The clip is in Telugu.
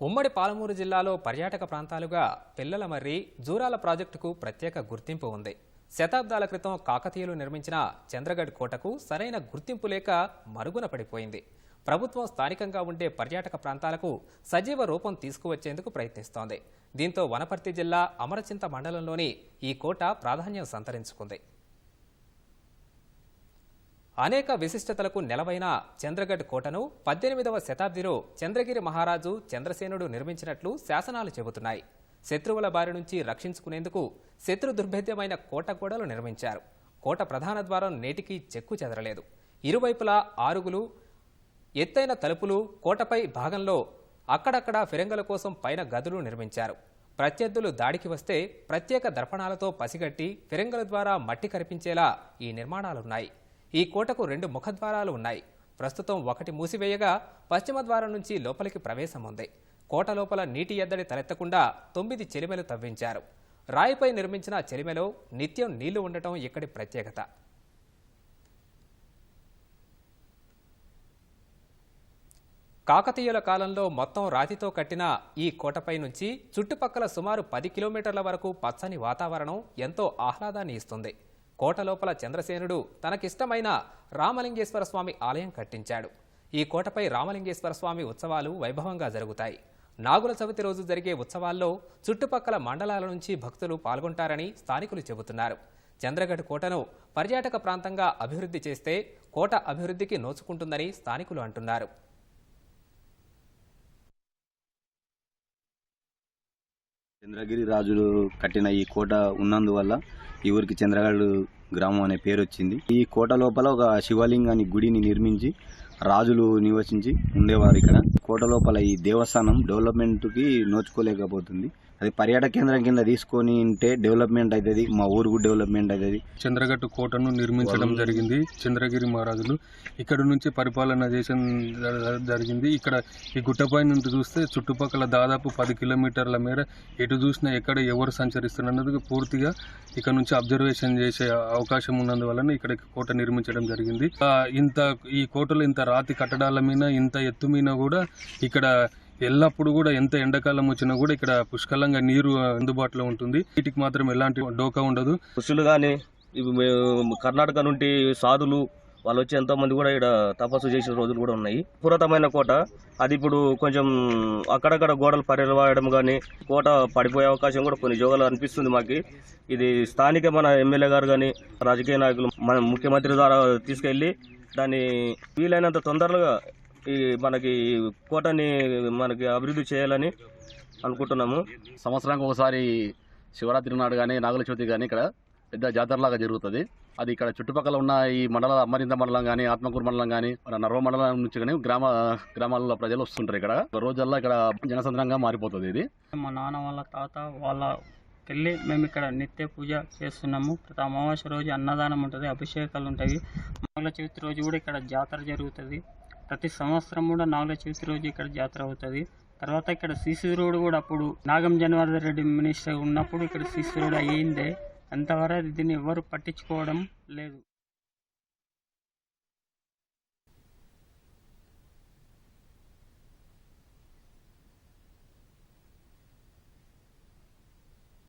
ఉమ్మడి పాలమూరు జిల్లాలో పర్యాటక ప్రాంతాలుగా పిల్లల మర్రి జూరాల ప్రాజెక్టుకు ప్రత్యేక గుర్తింపు ఉంది. శతాబ్దాల క్రితం కాకతీయులు నిర్మించిన చంద్రగఢ్ కోటకు సరైన గుర్తింపు లేక మరుగున పడిపోయింది. ప్రభుత్వం స్థానికంగా ఉండే పర్యాటక ప్రాంతాలకు సజీవ రూపం తీసుకువచ్చేందుకు ప్రయత్నిస్తోంది. దీంతో వనపర్తి జిల్లా అమరచింత మండలంలోని ఈ కోట ప్రాధాన్యం సంతరించుకుంది. అనేక విశిష్టతలకు నెలవైన చంద్రగఢ్ కోటను పద్దెనిమిదవ శతాబ్దిలో చంద్రగిరి మహారాజు చంద్రసేనుడు నిర్మించినట్లు శాసనాలు చెబుతున్నాయి. శత్రువుల బారి నుంచి రక్షించుకునేందుకు శత్రు దుర్భేద్యమైన కోట గోడలు నిర్మించారు. కోట ప్రధాన ద్వారం నేటికి చెక్కు చెదరలేదు. ఇరువైపులా ఆరుగులు ఎత్తైన తలుపులు కోటపై భాగంలో అక్కడక్కడ ఫిరంగుల కోసం పైన గదులు నిర్మించారు. ప్రత్యర్థులు దాడికి వస్తే ప్రత్యేక దర్పణాలతో పసిగట్టి ఫిరంగుల ద్వారా మట్టి కరిపించేలా ఈ నిర్మాణాలున్నాయి. ఈ కోటకు రెండు ముఖద్వారాలు ఉన్నాయి. ప్రస్తుతం ఒకటి మూసివేయగా పశ్చిమ ద్వారం నుంచి లోపలికి ప్రవేశం ఉంది కోట లోపల నీటి ఎద్దడి తలెత్తకుండా తొమ్మిది చెలిమెలు తవ్వించారు. రాయిపై నిర్మించిన చెలిమెలో నిత్యం నీళ్ళు ఉండటం ఇక్కడి ప్రత్యేకత. కాకతీయుల కాలంలో మొత్తం రాతితో కట్టిన ఈ కోటపై నుంచి చుట్టుపక్కల సుమారు పది కిలోమీటర్ల వరకు పచ్చని వాతావరణం ఎంతో ఆహ్లాదాన్ని ఇస్తుంది. కోట లోపల చంద్రసేనుడు తనకిష్టమైన రామలింగేశ్వర స్వామి ఆలయం కట్టించాడు. ఈ కోటపై రామలింగేశ్వర స్వామి ఉత్సవాలు వైభవంగా జరుగుతాయి. నాగుల చవితి రోజు జరిగే ఉత్సవాల్లో చుట్టుపక్కల మండలాల నుంచి భక్తులు పాల్గొంటారని స్థానికులు చెబుతున్నారు. చంద్రగఢ్ కోటను పర్యాటక ప్రాంతంగా అభివృద్ధి చేస్తే కోట అభివృద్ధికి నోచుకుంటుందని స్థానికులు అంటున్నారు. చంద్రగిరి రాజులు కట్టిన ఈ కోట ఉన్నందువల్ల ఈ ఊరికి చంద్రగాడు గ్రామం అనే పేరు వచ్చింది. ఈ కోట లోపల ఒక శివలింగాన్ని గుడిని నిర్మించి రాజులు నివసించి ఉండేవారు ఇక్కడ. కోట లోపల ఈ దేవస్థానం డెవలప్మెంట్కి నోచుకోలేకపోతుంది. అది పర్యాటక కేంద్రం కింద తీసుకొని ఉంటే డెవలప్మెంట్ అవుతుంది మా ఊరుకు డెవలప్మెంట్ అవుతుంది చంద్రగట్టు కోటను నిర్మించడం జరిగింది. చంద్రగిరి మహారాజులు ఇక్కడ నుంచి పరిపాలన చేసిన జరిగింది. ఇక్కడ ఈ గుట్టపై నుండి చూస్తే చుట్టుపక్కల దాదాపు పది కిలోమీటర్ల మేర ఎటు చూసినా ఎక్కడ ఎవరు సంచరిస్తున్నది పూర్తిగా ఇక్కడ నుంచి అబ్జర్వేషన్ చేసే అవకాశం ఉన్నందువలన ఇక్కడ కోట నిర్మించడం జరిగింది. ఇంత ఈ కోటలో ఇంత రాతి కట్టడాల మీద ఇంత ఎత్తు మీద కూడా ఇక్కడ ఎల్లప్పుడు కూడా ఎంత ఎండాకాలం వచ్చినా కూడా ఇక్కడ పుష్కలంగా నీరు అందుబాటులో ఉంటుంది. వీటికి మాత్రం ఎలాంటి డోకా ఉండదు. పుష్లు కానీ కర్ణాటక నుండి సాధులు వాళ్ళు వచ్చి ఎంతో మంది కూడా ఇక్కడ తపస్సు చేసిన రోజులు కూడా ఉన్నాయి. పురాతనమైన కోట అది ఇప్పుడు కొంచెం అక్కడక్కడ గోడలు పరివాయడం కానీ కోట పడిపోయే అవకాశం కూడా కొన్ని జోగాలు అనిపిస్తుంది మాకు. ఇది స్థానిక మన ఎమ్మెల్యే గారు కానీ రాజకీయ నాయకులు మన ముఖ్యమంత్రి ద్వారా తీసుకెళ్ళి దాన్ని వీలైనంత తొందరగా ఈ మనకి కోటని మనకి అభివృద్ధి చేయాలని అనుకుంటున్నాము. సంవత్సరానికి ఒకసారి శివరాత్రి నాడు కానీ నాగుల చవితి కానీ ఇక్కడ పెద్ద జాతరలాగా జరుగుతుంది. అది ఇక్కడ చుట్టుపక్కల ఉన్న ఈ మండల అమ్మరింద మండలం కానీ ఆత్మకూరు మండలం కానీ నర్వ మండలం నుంచి కానీ గ్రామ గ్రామాల్లో ప్రజలు వస్తుంటారు ఇక్కడ. రోజల్లా ఇక్కడ జనసంద్రంగా మారిపోతుంది ఇది. మా నాన్న వాళ్ళ తాత వాళ్ళ వెళ్ళి మేము ఇక్కడ నిత్య పూజ చేస్తున్నాము. ప్రతి అమావాస్య రోజు అన్నదానం ఉంటుంది అభిషేకాలు ఉంటాయి. నాగుల చవితి రోజు కూడా ఇక్కడ జాతర జరుగుతుంది. ప్రతి సంవత్సరం కూడా నాగుల చవితి రోజు ఇక్కడ జాతర అవుతుంది. తర్వాత ఇక్కడ సిసి రోడ్ కూడా అప్పుడు నాగం జనవర్ధన్ రెడ్డి మినిస్టర్ ఉన్నప్పుడు ఇక్కడ సిసి రోడ్ అయ్యిందే. అంతవరకు దీన్ని ఎవరు పట్టించుకోవడం లేదు.